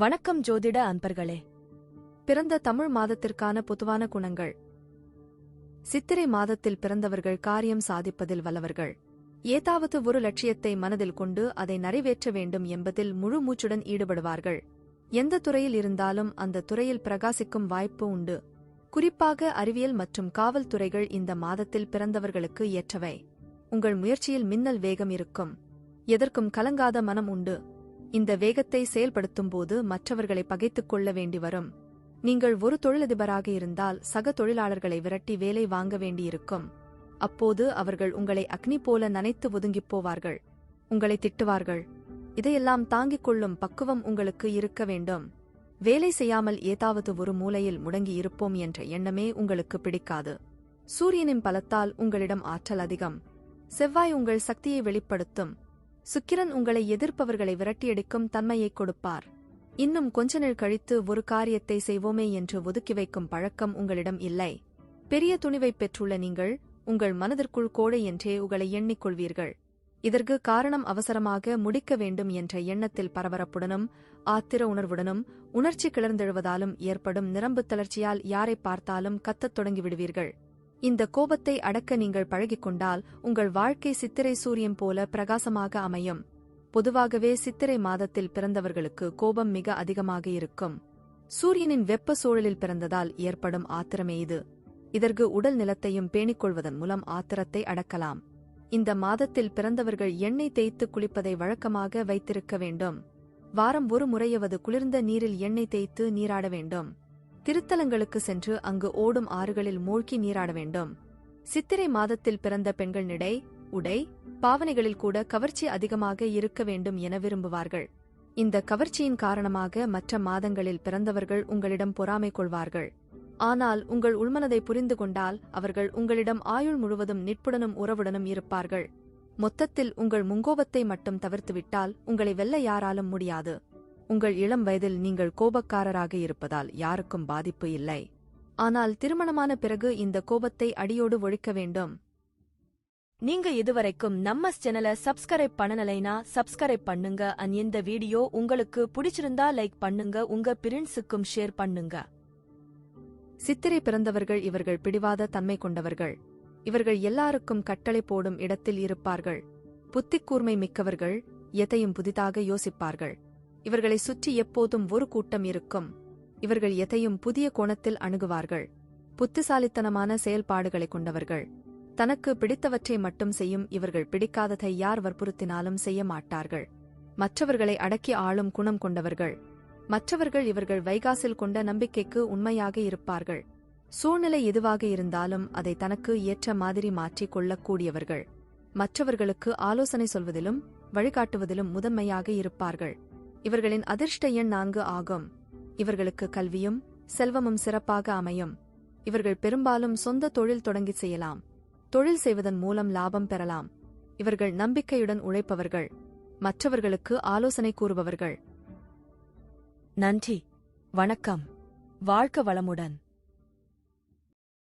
வணக்கம் ஜோதிட அன்பர்களே. பிறந்த தமிழ் மாதத்திற்கான பொதுவான குணங்கள். சித்திரை மாதத்தில் பிறந்தவர்கள் காரியம் சாதிப்பதில் வல்லவர்கள். ஏதாவது ஒரு லட்சியத்தை மனதில் கொண்டு அதை நிறைவேற்ற வேண்டும் என்பதில் முழு மூச்சுடன் ஈடுபடுவார்கள். எந்த துறையில் இருந்தாலும் அந்த துறையில் பிரகாசிக்கும் வாய்ப்பு உண்டு. குறிப்பாக அறிவியல் மற்றும் காவல்துறைகள் இந்த மாதத்தில் பிறந்தவர்களுக்கு ஏற்றவை. உங்கள் முயற்சியில் மின்னல் வேகம் இருக்கும். எதற்கும் கலங்காத மனம் உண்டு. இந்த வேகத்தை செயல்படுத்தும் போது மற்றவர்களை பகைத்துக் கொள்ள வேண்டி வரும் நீங்கள் ஒரு தொழிலதிபராக இருந்தால் சக தொழிலாளர்களை விரட்டி வேலை வாங்க வேண்டியிருக்கும். அப்போது அவர்கள் உங்களை அக்னி போல நனைத்து ஒதுங்கிப் போவார்கள். உங்களை திட்டுவார்கள். இதையெல்லாம் தாங்கிக் கொள்ளும் பக்குவம் உங்களுக்கு இருக்க வேண்டும். வேலை செய்யாமல் ஏதாவது ஒரு மூலையில் முடங்கி இருப்போம் என்ற எண்ணமே உங்களுக்கு பிடிக்காது. சூரியனின் பலத்தால் உங்களிடம் ஆற்றல் அதிகம். செவ்வாய் உங்கள் சக்தியை வெளிப்படுத்தும். சுக்கிரன் உங்களை எதிர்ப்பவர்களை விரட்டியடிக்கும் தன்மையைக் கொடுப்பார். இன்னும் கொஞ்ச நாள் கழித்து ஒரு காரியத்தை செய்வோமே என்று ஒதுக்கி வைக்கும் பழக்கம் உங்களிடம் இல்லை. பெரிய துணிவை பெற்றுள்ள நீங்கள் உங்கள் மனதிற்குள் கோழை என்றே உங்களை எண்ணிக்கொள்வீர்கள். இதற்கு காரணம் அவசரமாக முடிக்க வேண்டும் என்ற எண்ணத்தில் பரபரப்புடனும் ஆத்திர உணர்வுடனும் உணர்ச்சி கிளர்ந்தெழுவதாலும் ஏற்படும் நிரம்பு தளர்ச்சியால் யாரை பார்த்தாலும் கத்தத் தொடங்கிவிடுவீர்கள் இந்த கோபத்தை அடக்க நீங்கள் பழகிக்கொண்டால் உங்கள் வாழ்க்கை சித்திரை சூரியன் போல பிரகாசமாக அமையும். பொதுவாகவே சித்திரை மாதத்தில் பிறந்தவர்களுக்கு கோபம் மிக அதிகமாக இருக்கும். சூரியனின் வெப்ப சூழலில் பிறந்ததால் ஏற்படும் ஆத்திரமே இது. இதற்கு உடல் நிலத்தையும் பேணிக்கொள்வதன் மூலம் ஆத்திரத்தை அடக்கலாம். இந்த மாதத்தில் பிறந்தவர்கள் எண்ணெய் தேய்த்து குளிப்பதை வழக்கமாக வைத்திருக்க வேண்டும். வாரம் ஒரு முறையவது குளிர்ந்த நீரில் எண்ணெய் தேய்த்து நீராட வேண்டும். திருத்தலங்களுக்கு சென்று அங்கு ஓடும் ஆறுகளில் மூழ்கி நீராட வேண்டும். சித்திரை மாதத்தில் பிறந்த பெண்கள் நடை உடை பாவனைகளில் கூட கவர்ச்சி அதிகமாக இருக்க வேண்டும் என விரும்புவார்கள். இந்த கவர்ச்சியின் காரணமாக மற்ற மாதங்களில் பிறந்தவர்கள் உங்களிடம் பொறாமை கொள்வார்கள். ஆனால் உங்கள் உள்மனதை புரிந்து கொண்டால் அவர்கள் உங்களிடம் ஆயுள் முழுவதும் நிற்புடனும் உறவுடனும் இருப்பார்கள். மொத்தத்தில் உங்கள் முங்கோபத்தை மட்டும் தவிர்த்துவிட்டால் உங்களை வெல்ல யாராலும் முடியாது. உங்கள் இளம் வயதில் நீங்கள் கோபக்காரராக இருப்பதால் யாருக்கும் பாதிப்பு இல்லை. ஆனால் திருமணமான பிறகு இந்த கோபத்தை அடியோடு ஒழிக்க வேண்டும். நீங்க இதுவரைக்கும் நம்ம சேனலை சப்ஸ்கிரைப் பண்ணலைனா சப்ஸ்கிரைப் பண்ணுங்க. அண்ட் இந்த வீடியோ உங்களுக்கு பிடிச்சிருந்தா லைக் பண்ணுங்க. உங்க பிரின்ஸுக்கும் ஷேர் பண்ணுங்க. சித்திரை பிறந்தவர்கள் இவர்கள் பிடிவாத தன்மை கொண்டவர்கள். இவர்கள் எல்லாருக்கும் கட்டளை போடும் இடத்தில் இருப்பார்கள். புத்திக்கூர்மை மிக்கவர்கள் எதையும் புதிதாக யோசிப்பார்கள். இவர்களை சுற்றி எப்போதும் ஒரு கூட்டம் இருக்கும். இவர்கள் எதையும் புதிய கோணத்தில் அணுகுவார்கள். புத்திசாலித்தனமான செயல்பாடுகளை கொண்டவர்கள். தனக்கு பிடித்தவற்றை மட்டும் செய்யும் இவர்கள் பிடிக்காததை யார் வற்புறுத்தினாலும் செய்ய மாட்டார்கள். மற்றவர்களை அடக்கி ஆளும் குணம் கொண்டவர்கள். மற்றவர்கள் இவர்கள் வைகாசில் கொண்ட நம்பிக்கைக்கு உண்மையாக இருப்பார்கள். சூழ்நிலை எதுவாக இருந்தாலும் அதை தனக்கு ஏற்ற மாதிரி மாற்றிக் கொள்ளக்கூடியவர்கள். மற்றவர்களுக்கு ஆலோசனை சொல்வதிலும் வழிகாட்டுவதிலும் முதன்மையாக இருப்பார்கள். இவர்களின் அதிர்ஷ்ட எண் நான்கு ஆகும். இவர்களுக்கு கல்வியும் செல்வமும் சிறப்பாக அமையும். இவர்கள் பெரும்பாலும் சொந்த தொழில் தொடங்கி செய்யலாம். தொழில் செய்வதன் மூலம் லாபம் பெறலாம். இவர்கள் நம்பிக்கையுடன் உழைப்பவர்கள். மற்றவர்களுக்கு ஆலோசனை கூறுபவர்கள். நன்றி. வணக்கம். வாழ்க்க வளமுடன்.